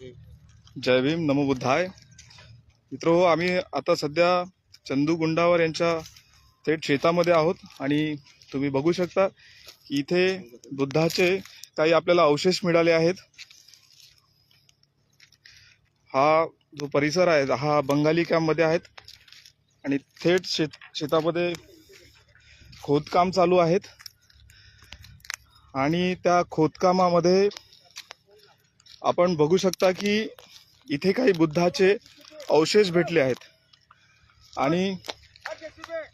जय भीम नमो बुद्धाय. मित्र हो आम्ही आता सध्या चंदू गुंडावर यांच्या थेट शेतामध्ये आहोत आणि तुम्ही बघू शकता की इथे बुद्धाचे काही आपल्याला अवशेष मिळाले आहेत. हा जो परिसर आहे हा बंगाली कॅम्पमध्ये आहेत आणि थेट शेत शेतामध्ये खोदकाम चालू आहेत. आणि त्या खोदकामामध्ये आपण बघू शकता की इथे काही बुद्धाचे अवशेष भेटले आहेत. आणि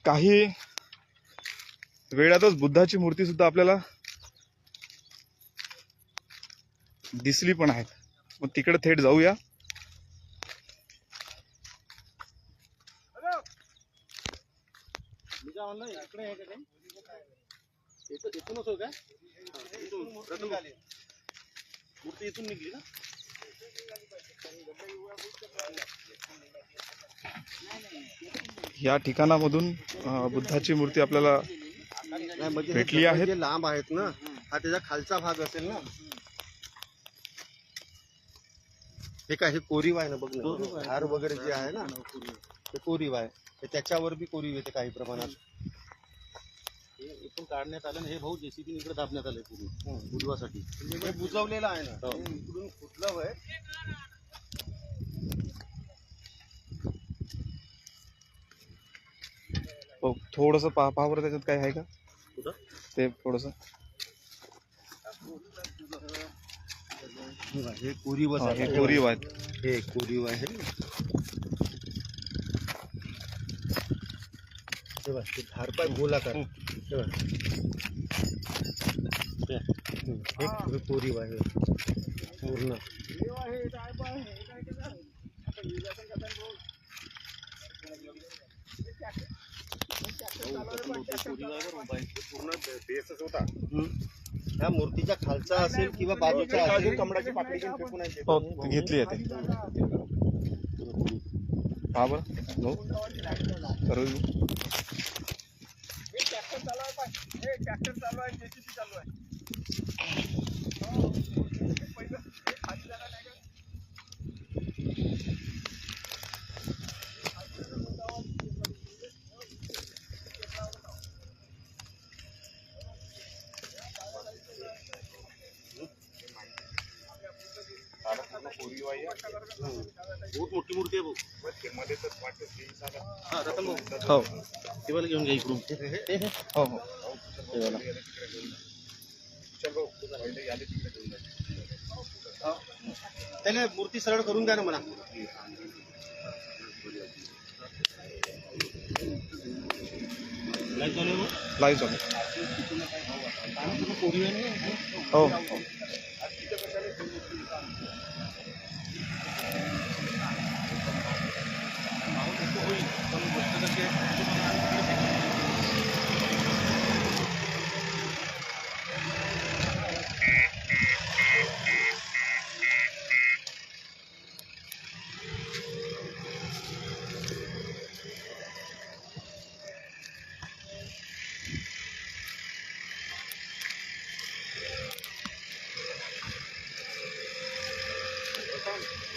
काही वेळातच बुद्धाची मूर्ती सुद्धा आपल्याला दिसली पण आहेत. मग तिकडे थेट जाऊया. काय इकडे मूर्ती इथून निघली ना? या ठिकाणामधून बुद्धाची मूर्ती आपल्याला म्हणजे हे भेटली? जे लांब आहेत ना हा त्याचा खालचा भाग असेल ना. हे काय हे कोरीव आहे ना बघ ना. हार वगैरे जे आहे ना ते कोरीव आहे. ते त्याच्यावर बी कोरीव येते काही प्रमाणात. इथून काढण्यात आलं आणि हे भाऊ जेसीबी इकडे दाबण्यात आले पूर्वी बुजवासाठी हे बुजवलेलं आहे ना. हो. हे इकडून फुटलं हो, थोडंसं पहा पहा बरं त्याच्यात काय आहे का? कुठं? ते थोडंसं. हे बघ, हे हा, आहे हे कोरीव आहेत हे कोरीव आहे हे बघ, ते धारपाय गोलाकार. हे बघ. हे, हे हे. कोरीव आहे पूर्ण. हम्म. ह्या मूर्तीच्या खालचा असेल किंवा बाजूचा असेल? कमळाची पाकळी घेऊन फेकून आहे ते. हो घेतली आहे ते पहा बरं हो सर्व बहुत मोठी मूर्ती आहे भाऊ हा, रतन भाऊ हो घेऊन घ्या इकडून हे, हे. हो हो त्याने मूर्ती सरळ करून द्या ना मला लाइट चालू आहे भाऊ? लाईव्ह चालू काय म्हणतो तो कोरीव आहे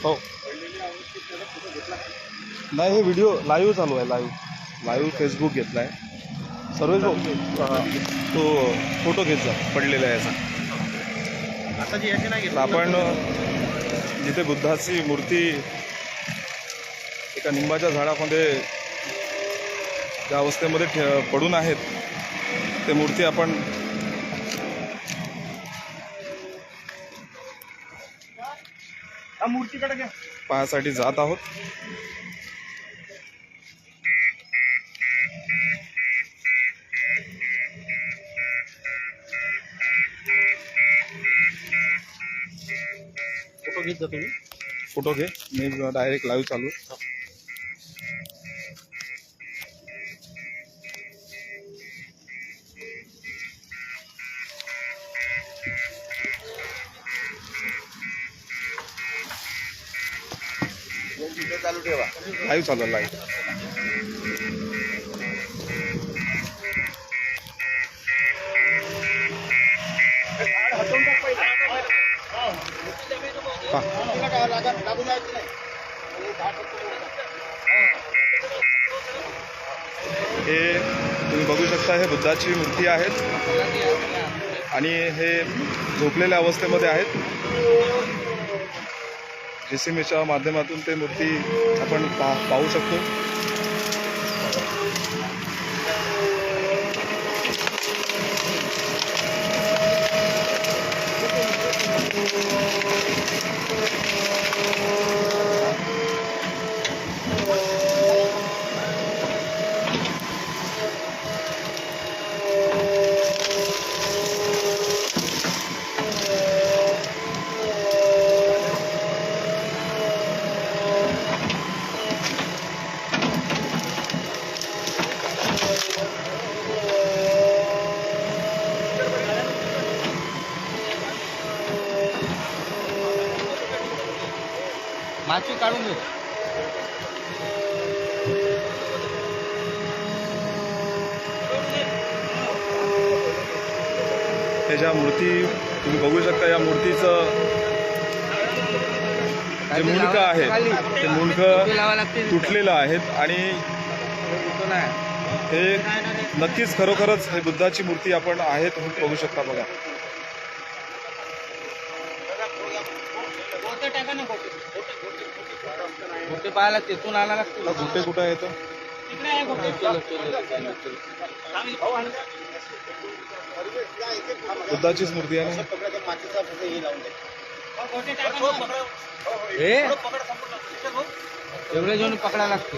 हो. नाही हे व्हिडिओ लाईव्ह चालू आहे लाईव्ह लाईव्ह फेसबुक घेतला आहे अं, तो फोटो घेत जा पडलेला आहे याचा. आता जे याचे नाही तर आपण जिथे बुद्धाची मूर्ती एका निंबाच्या झाडामध्ये ज्या अवस्थेमध्ये ठे पडून आहेत ते मूर्ती आपण पाहायसाठी जात आहोत. फोटो घेत जा तुम्ही. फोटो घे. मी डायरेक्ट लाईव्ह चालू लाईव्ह चालू आहे हे तुम्ही बघू शकता हे बुद्धाची मूर्ती आहेत. आणि हे झोपलेल्या अवस्थेमध्ये आहेत. जेसीमीच्या माध्यमातून ते मूर्ती आपण पा पाहू शकतो. माती काढून घेऊ हे ज्या मूर्ती तुम्ही बघू शकता या मूर्तीचं जे मुंडकं आहे ते मुंडकं तुटलेलं आहेत आणि हे नक्कीच खरोखरच हे बुद्धाची मूर्ती आपण आहे तुम्ही बघू शकता बघा मोठे पाहायला तेथून आला लागतो कुठे कुठे आहे तो? बुद्धाचीच मूर्ती आहे ना? हे एवढे जण पकडायला लागते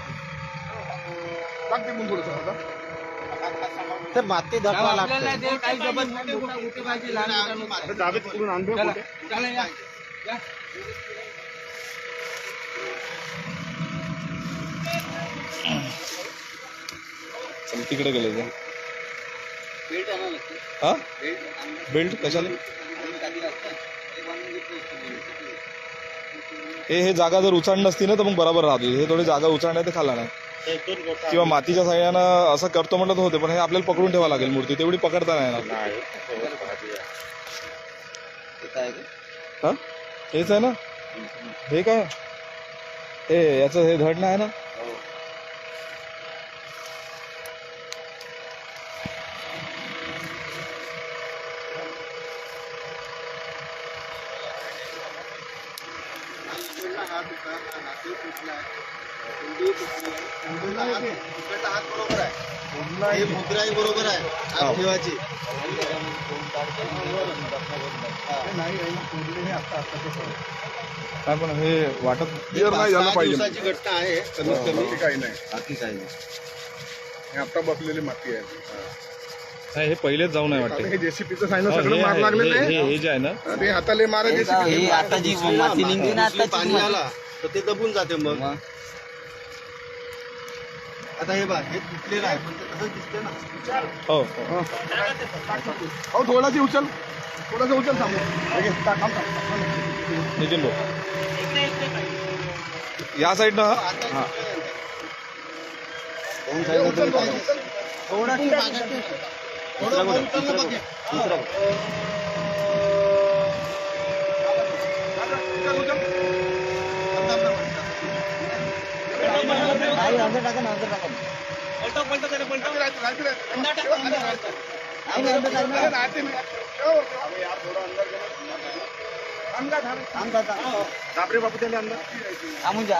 लागते मोठा नको. चला, चला या. या. चल तिकडे गेले ते हा? बेल्ट कशाला? हे हे जागा जर उचाड नसती ना तर मग बरोबर राहतो. हे थोडी जागा उचाडण्या तर खाला नाही. किंवा मातीच्या सहाय्यानं असं करतो म्हटलं तर होते पण हे आपल्याला पकडून ठेवा लागेल मूर्ती. तेवढी पकडता नाही येणार. हा? हेच आहे ना? हे काय? हे याचं हे धड नाही आहे. मुद्राही बरोबर आहे. ठेवायची. काय पण हे वाटत हे सहा दिवसाची घटना आहे कमीत कमी. काही नाही. बाकी काही नाही. हे आता बसलेली माती आहे. नाही, हे पहिलेच जाऊन आहे आता वाटते हे जेसीपीचं सांगितलं हो, सगळं मार आहे, लागलेलं आहे. जे आहे ना. आणि हाताले मारा जेसीपी आता जी माती ना आता पाणी आला. तर ते दबून जाते मग. आता हे बघ हे तुटलेलं आहे पण ते तसंच दिसते ना. हो. हो. थोडाशी उचल. थोडासा उचल थांबू. हे घे, टाक, थांब, थांब. नितीन भाऊ. या? हा. थोडाशी मागे ठेव. दुसरा बघ, दुसरा बघ. दुसरा बघ. नाही, अंदर टाका ना, अंदर टाका ना. नाही, नाही, अंदर टाका ना. थांब, थांब, थांब. बापरे बापू त्याला अंदर थांबून जा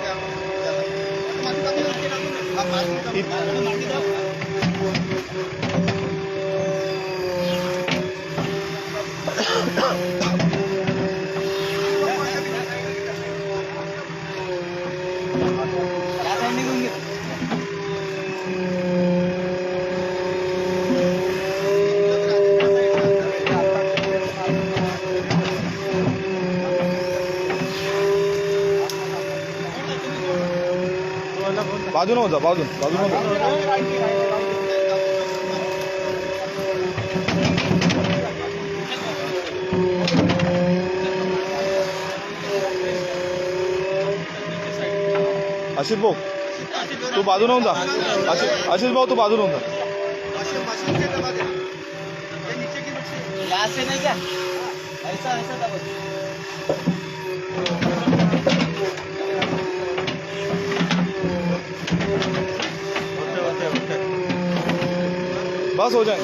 काय बाजून होता बाजून बाजून होता. आशिष भाऊ तू बाजून होऊन जा. आशिष भाऊ तू बाजून होऊन जा. यहाँ से नहीं ऐसा ऐसा बस हो जाए।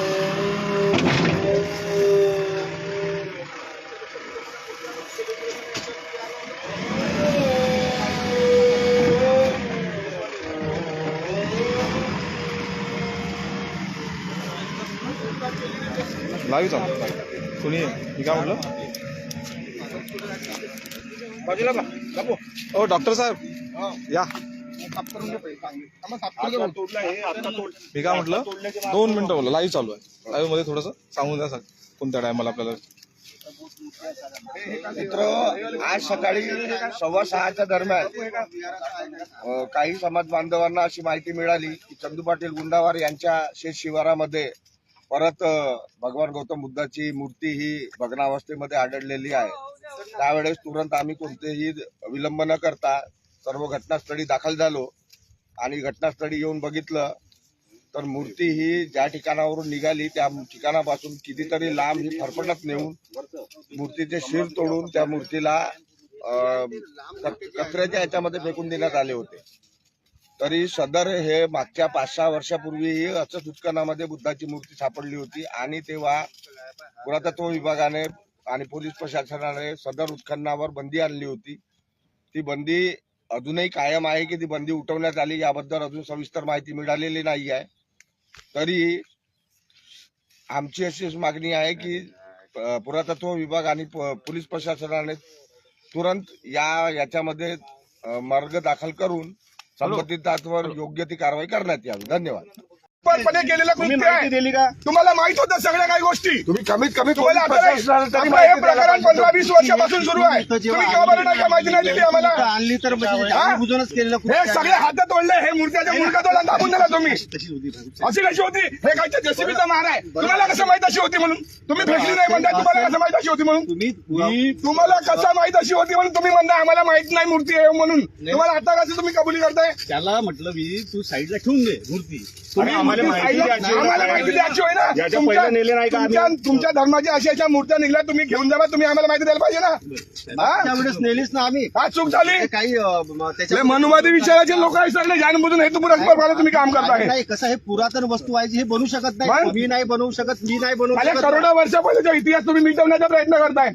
लाईव्ह चालू। सुनिए मी काय म्हटलं बाजूला बा ओ डॉक्टर साहेब। या। साफ करून घे पहिले चांगली. आम्हाला साफ करून घे. तोडलं हे आता तोड मी काय म्हटलं दोन मिनिटं बोला लाईव्ह चालू आहे लाईव्हमध्ये थोडंसं सांगून द्या सांग कोणत्या टायमाला आपल्याला मित्र आज सकाळी सव्वा सहाच्या दरम्यान अ, काही समाज बांधवांना अशी माहिती मिळाली की चंदू पाटील गुंडावार यांच्या शेत शिवारामध्ये परत अ, भगवान गौतम बुद्धाची मूर्ती ही भग्नावस्थेमध्ये आढळलेली आहे त्यावेळेस तुरंत आम्ही कोणतेही विलंब न करता सर्व घटनास्थळी दाखल झालो आणि घटनास्थळी येऊन बघितलं तर मूर्ती ही ज्या ठिकाणावरून निघाली त्या ठिकाणापासून कितीतरी लांब ही फरफटत नेऊन मूर्तीचे शिर तोडून त्या मूर्तीला कचऱ्याच्या ह्याच्यामध्ये फेकून देण्यात आले होते. तरी सदर हे मागच्या पाच सहा वर्षापूर्वीही असंच उत्खनामध्ये बुद्धाची मूर्ती सापडली होती आणि तेव्हा पुरातत्व विभागाने आणि पोलीस प्रशासनाने सदर उत्खननावर बंदी आणली होती. ती बंदी अजूनही कायम आहे की ती बंदी उठवण्यात आली याबद्दल अजून सविस्तर माहिती मिळालेली नाही आहे तरी आमची अशी मागणी आहे की पुरातत्व विभाग आणि पोलीस प्रशासनाने तुरंत या याच्यामध्ये मार्ग दाखल करून संबंधितांवर योग्य ती कारवाई करण्यात यावी. धन्यवाद. पणे केलेलं तुम्ही कृत्य माहिती आहे. दिली का? तुम्हाला माहीत होतं सगळ्या काही गोष्टी. तुम्ही कमीत कमी तुम्हाला आता नाही. आपलं हे प्रकरण पंधरा वीस वर्षापासून सुरू आहे. तुम्ही केव्हा बरं नाही का माहिती नाही दिली आम्हाला? आणली तर हा? जाणूनबुजूनच केलेलं हे. सगळे हात तोडले हे मूर्त्याच्या मुलगा तोडला दाबून दिला तुम्ही. होती. अशी कशी होती? हे काय जेसीबीचा मार आहे? तुम्हाला कसं माहीत अशी होती म्हणून? तुम्ही फेकली नाही म्हणताय तुम्हाला कसं माहीत अशी होती म्हणून? तुम्ही तुम्हाला कसं माहीत अशी होती म्हणून तुम्ही म्हणताय आम्हाला माहीत नाही मूर्ती आहे म्हणून. तुम्हाला आता कसं तुम्ही कबुली करताय? त्याला म्हटलं मी तू साईडला ठेवून दे मूर्ती. तुम्ही आम्हाला आम्हाला माहिती द्यायची होय. ना. तुमच्या- पहिले नेले नाही का आम्ही? तुमच्या- तुमच्या धर्माच्या अशा अशा मूर्त्या निघल्या तुम्ही घेऊन जावा तुम्ही आम्हाला माहिती द्यायला पाहिजे ना. हा? त्यावेळेस नेलीच ना आम्ही. हा चूक झाली. काही म- हे मनुवादी विचाराचे लोक आहे सगळे जाणबुजून हे तुम्ही तुम्ही काम करताय. नाही कसं हे पुरातन वस्तू आहे हे बनवू शकत नाही? तुम्ही नाही बनवू शकत मी नाही बनवू करोडो वर्षा पहिलेचा इतिहास तुम्ही मिटवण्याचा प्रयत्न करताय.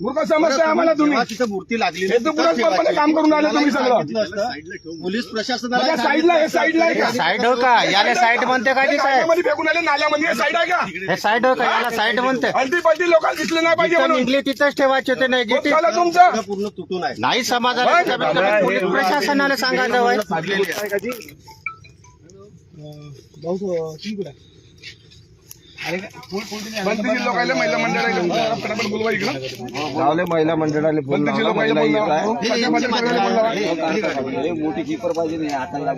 मूर्ख समजताय आम्हाला तुम्ही जेव्हा तिथं मूर्ती लागली हे तर पुरस्परपणे काम करून आले तुम्ही सगळं. पोलीस प्रशासनाला माझ्या साईडला हे साईडला आहे का? साईड हो का? याला साईड म्हणते काय हे ते नाल्यामध्ये फेकून आले नाल्यामध्ये. हे साईड आहे का? हे साईड हो का? याला साईड म्हणते. हलती पलटी लोकांना दिसले नाही पाहिजे जिथं म्हणून. निघले तिथंच ठेवायचे ते होत नेगेटिव्ह झालं तुमचं. पूर्ण तुटून आहे. नाही समाजाला होय? कमीत कमी पोलीस प्रशासनाला सांगायचं वय बंदीची महिला मंडळाला फटाफट बोलवा इकडं. गावले महिला मंडळाने फोन बंदीची आहे. बोलवा. मोठी किपर पाहिजे नाही हाताला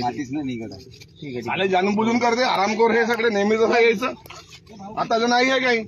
मातीच नाही निघत आले जाणून बुजून करते. आरामखोर हे सगळे नेहमीच असं यायचं. आता तर नाही आहे काही.